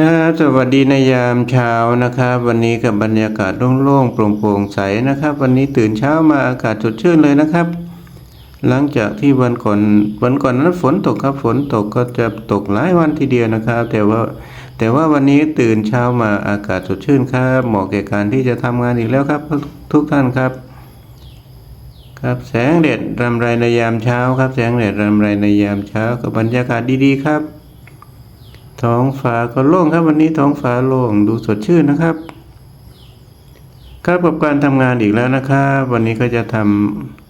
ครับสวัสดีในยามเช้านะครับ วันนี้กับบรรยากาศโล่งๆโปร่งๆใสนะครับ วันนี้ตื่นเช้ามาอากาศสดชื่นเลยนะครับ หลังจากที่วันก่อนวันก่อนนั้นฝนตกครับฝนตกก็จะตกหลายวันทีเดียวนะครับ แต่ว่าแต่ว่าวันนี้ตื่นเช้ามาอากาศสดชื่นครับเหมาะแก่การที่จะทำงานอีกแล้วครับ ทุกท่านครับ ครับแสงแดดรำไรในยามเช้าครับ แสงแดดรำไรในยามเช้ากับบรรยากาศดีๆครับ ท้องฟ้าก็โล่งครับวันนี้ท้องฟ้าโล่งดูสดชื่นนะครับ ครับกับการทำงานอีกแล้วนะครับวันนี้ก็จะท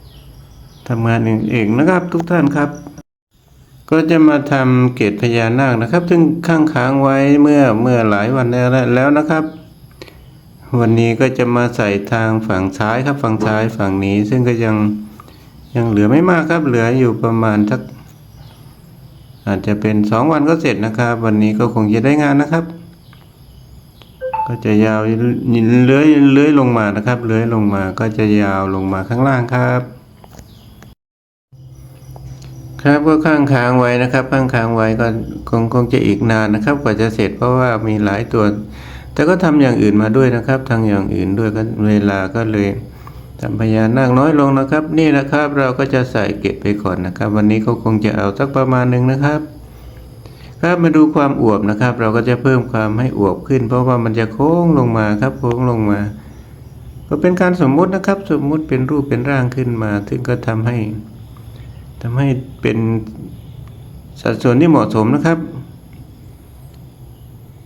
ำทำงานเองนะครับ ทุกท่านครับ ก็จะมาทำเกตพญานาคนะครับ ซึ่งข้างค้างไว้เมื่อเมื่อหลายวันแล้วแล้วนะครับ วันนี้ก็จะมาใส่ทางฝั่งซ้ายครับฝั่งซ้ายฝั่งนี้ ซึ่งก็ยังยังเหลือไม่มากครับเหลืออยู่ประมาณสัก อาจจะเป็นสองวันก็เสร็จนะครับ วันนี้ก็คงจะได้งานนะครับ ก็จะยาวเลื้อยเลื้อยลงมานะครับเลื้อยลงมาก็จะยาวลงมาข้างล่างครับ ครับก็ข้างค้างไว้นะครับ ข้างค้างไว้ก็คงคงจะอีกนานนะครับ กว่าจะเสร็จเพราะว่ามีหลายตัว แต่ก็ทำอย่างอื่นมาด้วยนะครับทางอย่างอื่นด้วยก็เวลาก็เลย ทำพยานนาคน้อยลงนะครับ นี่นะครับเราก็จะใส่เก็บไปก่อนนะครับ วันนี้ก็คงจะเอาสักประมาณหนึ่งนะครับ ครับมาดูความอวบนะครับ เราก็จะเพิ่มความให้อวบขึ้น เพราะว่ามันจะโค้งลงมาครับโค้งลงมา ก็เป็นการสมมุตินะครับ สมมุติเป็นรูปเป็นร่างขึ้นมาซึ่งก็ทำให้ทำให้เป็นสัดส่วนที่เหมาะสมนะครับ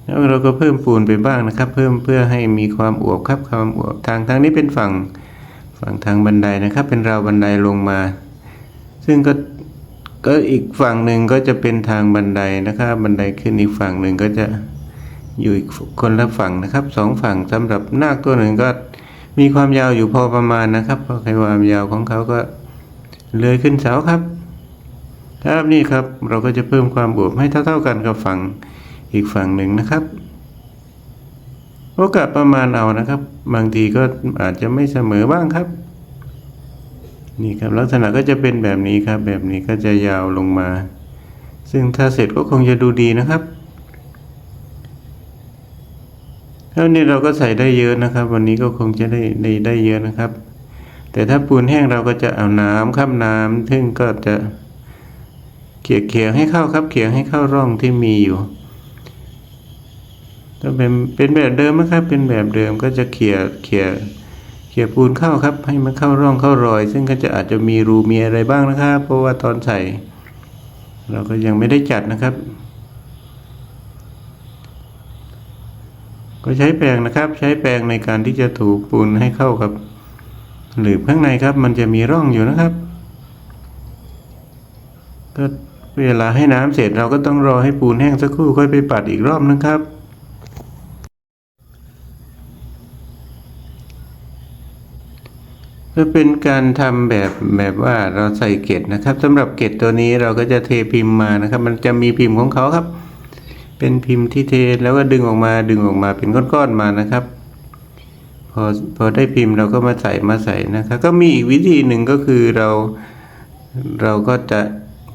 แล้วเราก็เพิ่มปูนไปบ้างนะครับ เพิ่มเพื่อให้มีความอวบครับความอวบทางทางนี้เป็นฝั่ง ฝั่งทางบันไดนะครับ เป็นราวบันไดลงมา ซึ่งก็ก็อีกฝั่งหนึ่งก็จะเป็นทางบันไดนะครับ บันไดขึ้นอีกฝั่งหนึ่งก็จะอยู่อีกคนละฝั่งนะครับสองฝั่งสำหรับนาคตัวหนึ่งก็มีความยาวอยู่พอประมาณนะครับเพราะความยาวของเขาก็เลยขึ้นเสาครับ ครับนี่ครับเราก็จะเพิ่มความอวบให้เท่า ๆกันกับฝั่งอีกฝั่งหนึ่งนะครับ โอกาสประมาณเอานะครับ บางทีก็อาจจะไม่เสมอบ้างครับ นี่ครับลักษณะก็จะเป็นแบบนี้ครับ แบบนี้ก็จะยาวลงมา ซึ่งถ้าเสร็จก็คงจะดูดีนะครับแล้วนี่เราก็ใส่ได้เยอะนะครับ วันนี้ก็คงจะได้ได้ได้เยอะนะครับ แต่ถ้าปูนแห้งเราก็จะเอาน้ำครับน้ำซึ่งก็จะเขี่ยเขี่ยให้เข้าครับเขี่ยให้เข้าร่องที่มีอยู่ ถ้าเป็นเป็นแบบเดิมนะครับ เป็นแบบเดิมก็จะเขี่ยเขี่ยเขี่ยปูนเข้าครับ ให้มันเข้าร่องเข้ารอย ซึ่งก็จะอาจจะมีรูมีอะไรบ้างนะครับ เพราะว่าตอนใส่เราก็ยังไม่ได้จัดนะครับ ก็ใช้แปรงนะครับ ใช้แปรงในการที่จะถูปูนให้เข้ากับหรือข้างในครับ มันจะมีร่องอยู่นะครับก็เวลาให้น้ำเสร็จเราก็ต้องรอให้ปูนแห้งสักครู่ค่อยไปปัดอีกรอบนึงครับ ก็เป็นการทำแบบแบบว่าเราใส่เกล็ดนะครับสำหรับเกล็ดตัวนี้เราก็จะเทพิมพ์มานะครับ มันจะมีพิมพ์ของเขาครับ เป็นพิมพ์ที่เทแล้วก็ดึงออกมาดึงออกมาเป็นก้อนๆมานะครับ พอพอได้พิมพ์เราก็มาใส่มาใส่นะครับ ก็มีอีกวิธีหนึ่งก็คือเราเราก็จะ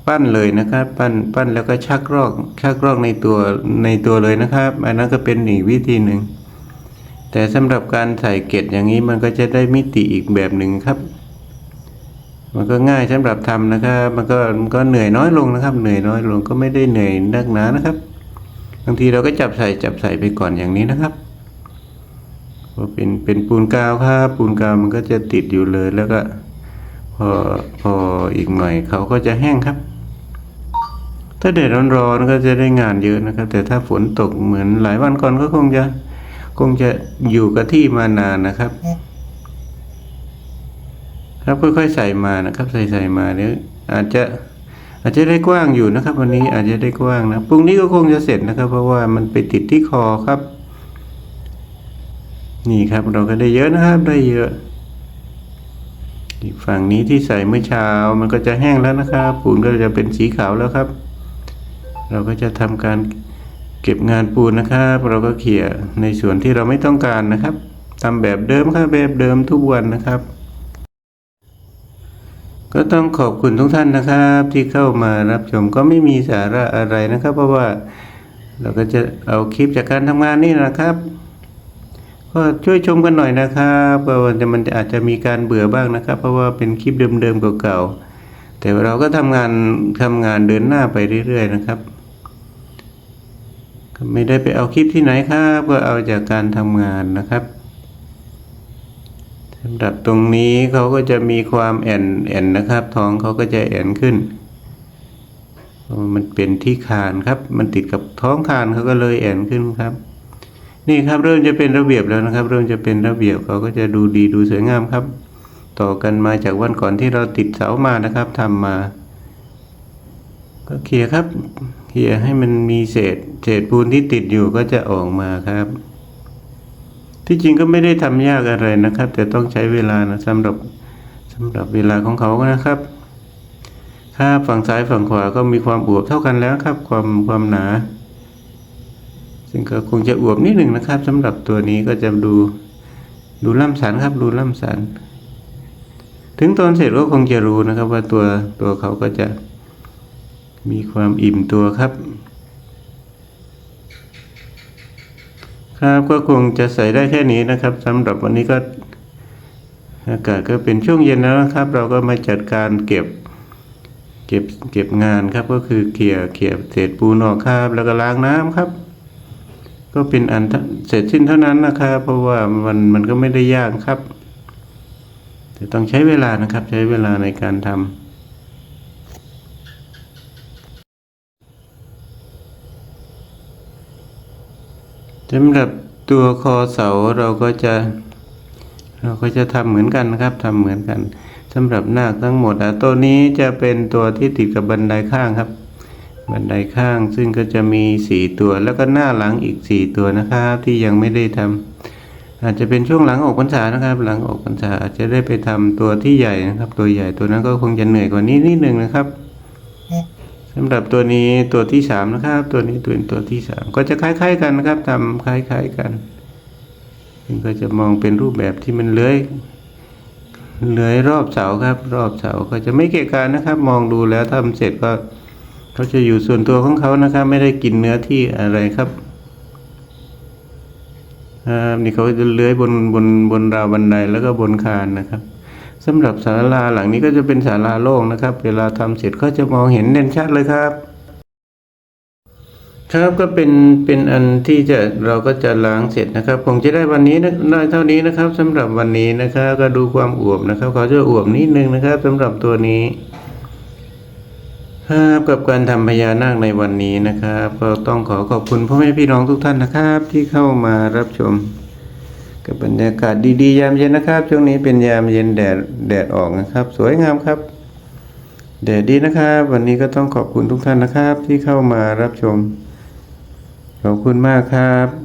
ปั้นเลยนะครับ ปั้นปั้นแล้วก็ชักรอกชักรอกในตัวในตัวเลยนะครับ อันนั้นก็เป็นอีกวิธีหนึ่ง แต่สำหรับการใส่เกล็ดอย่างนี้มันก็จะได้มิติอีกแบบหนึ่งครับ มันก็ง่ายสำหรับทำนะครับ มันก็มันก็เหนื่อยน้อยลงนะครับ เหนื่อยน้อยลงก็ไม่ได้เหนื่อยนักหนานะครับ บางทีเราก็จับใส่จับใส่ไปก่อนอย่างนี้นะครับพอเป็นเป็นปูนกาวครับปูนกาวมันก็จะติดอยู่เลยแล้วก็พอพออีกหน่อยเขาก็จะแห้งครับ ถ้าแดดร้อนๆก็จะได้งานเยอะนะครับ แต่ถ้าฝนตกเหมือนหลายวันก่อนก็คงจะ คงจะอยู่กับที่มานานนะครับ ครับค่อยๆใส่มานะครับ ใส่ใส่มาเนี้ยอาจจะอาจจะได้กว้างอยู่นะครับ วันนี้อาจจะได้กว้างนะพรุ่งนี้ก็คงจะเสร็จนะครับ เพราะว่ามันไปติดที่คอครับ นี่ครับเราก็ได้เยอะนะครับ ได้เยอะอีกฝั่งนี้ที่ใส่เมื่อเช้ามันก็จะแห้งแล้วนะครับปูนก็จะเป็นสีขาวแล้วครับ เราก็จะทำการ เก็บงานปูนนะครับ เราก็เขี่ยในส่วนที่เราไม่ต้องการนะครับทำแบบเดิมครับแบบเดิมทุกวันนะครับ ก็ต้องขอบคุณทุกท่านนะครับ ที่เข้ามารับชมก็ไม่มีสาระอะไรนะครับ เพราะว่าเราก็จะเอาคลิปจากการทำงานนี่นะครับก็ช่วยชมกันหน่อยนะครับเพราะว่าจะมันอาจจะมีการเบื่อบ้างนะครับ เพราะว่าเป็นคลิปเดิมๆเก่าๆแต่เราก็ทำงานทำงานเดินหน้าไปเรื่อยๆนะครับ ไม่ได้ไปเอาคลิปที่ไหนครับก็เอาจากการทำงานนะครับสำหรับตรงนี้เขาก็จะมีความแอนแอนนะครับ ท้องเขาก็จะแอนขึ้น มันเป็นที่คานครับ มันติดกับท้องคานเขาก็เลยแอนขึ้นครับ นี่ครับเริ่มจะเป็นระเบียบแล้วนะครับ เริ่มจะเป็นระเบียบเขาก็จะดูดีดูสวยงามครับ ต่อกันมาจากวันก่อนที่เราติดเสามานะครับทำมา ก็เคลียร์ครับ คลียให้มันมีเศษเศษปูนที่ติดอยู่ก็จะออกมาครับ ที่จริงก็ไม่ได้ทำยากอะไรนะครับ แต่ต้องใช้เวลานะสำหรับสำหรับเวลาของเขานะครับถ้าฝั่งซ้ายฝั่งขวาก็มีความอวบเท่ากันแล้วครับ ความความหนา ซึ่งก็คงจะอวบนิดหนึ่งนะครับสำหรับตัวนี้ก็จะดูดูล่ำสันครับ ดูล่ำสัน ถึงตอนเสร็จก็คงจะรู้นะครับ ว่าตัวตัวเขาก็จะ มีความอิ่มตัวครับ ครับก็คงจะใส่ได้แค่นี้นะครับสำหรับวันนี้ก็อากาศก็เป็นช่วงเย็นแล้วนะครับ เราก็มาจัดการเก็บเก็บเก็บงานครับก็คือเขี่ยเขี่ยเศษปูนออกครับ แล้วก็ล้างน้ำครับ ก็เป็นอันเสร็จสิ้นเท่านั้นนะครับ เพราะว่ามันมันก็ไม่ได้ยากครับ แต่ต้องใช้เวลานะครับ ใช้เวลาในการทำ สำหรับตัวคอเสาเราก็จะ เราก็จะทำเหมือนกันนะครับทำเหมือนกันสำหรับนาคทั้งหมดอะตัวนี้จะเป็นตัวที่ติดกับบันไดข้างครับ บันไดข้างซึ่งก็จะมีสี่ตัวแล้วก็หน้าหลังอีกสี่ตัวนะครับ ที่ยังไม่ได้ทำอาจจะเป็นช่วงหลังออกพรรษานะครับ หลังออกพรรษาอาจจะได้ไปทำตัวที่ใหญ่นะครับ ตัวใหญ่ตัวนั้นก็คงจะเหนื่อยกว่านี้นิดนึงนะครับ สำหรับตัวนี้ตัวที่สามนะครับ ตัวนี้ตัวตัวที่สามก็จะคล้าย ๆ กันนะครับทำคล้าย ๆกันซึ่งก็จะมองเป็นรูปแบบที่มันเลื้อยเลื้อยรอบเสาครับ รอบเสาก็จะไม่เกะกะนะครับ มองดูแล้วทำเสร็จก็เขาจะอยู่ส่วนตัวของเขานะครับ ไม่ได้กินเนื้อที่อะไรครับอ่านี่เขาจะเลื้อยบนบนบนราวบันไดแล้วก็บนคานนะครับ สำหรับศาลาหลังนี้ก็จะเป็นศาลาโล่งนะครับ เวลาทำเสร็จก็จะมองเห็นเด่นชัดเลยครับ ครับก็เป็นเป็นอันที่จะเราก็จะล้างเสร็จนะครับคงจะได้วันนี้นะได้เท่านี้นะครับสำหรับวันนี้นะครับก็ดูความอวบนะครับเขาจะอวบนิดนึงนะครับสำหรับตัวนี้ครับกับการทำพญานาคในวันนี้นะครับ ก็ต้องขอขอบคุณพ่อแม่พี่น้องทุกท่านนะครับ ที่เข้ามารับชม กับบรรยากาศดีๆยามเย็นนะครับ ช่วงนี้เป็นยามเย็นแดดแดดออกนะครับ สวยงามครับ แดดดีนะครับ วันนี้ก็ต้องขอบคุณทุกท่านนะครับ ที่เข้ามารับชม ขอบคุณมากครับ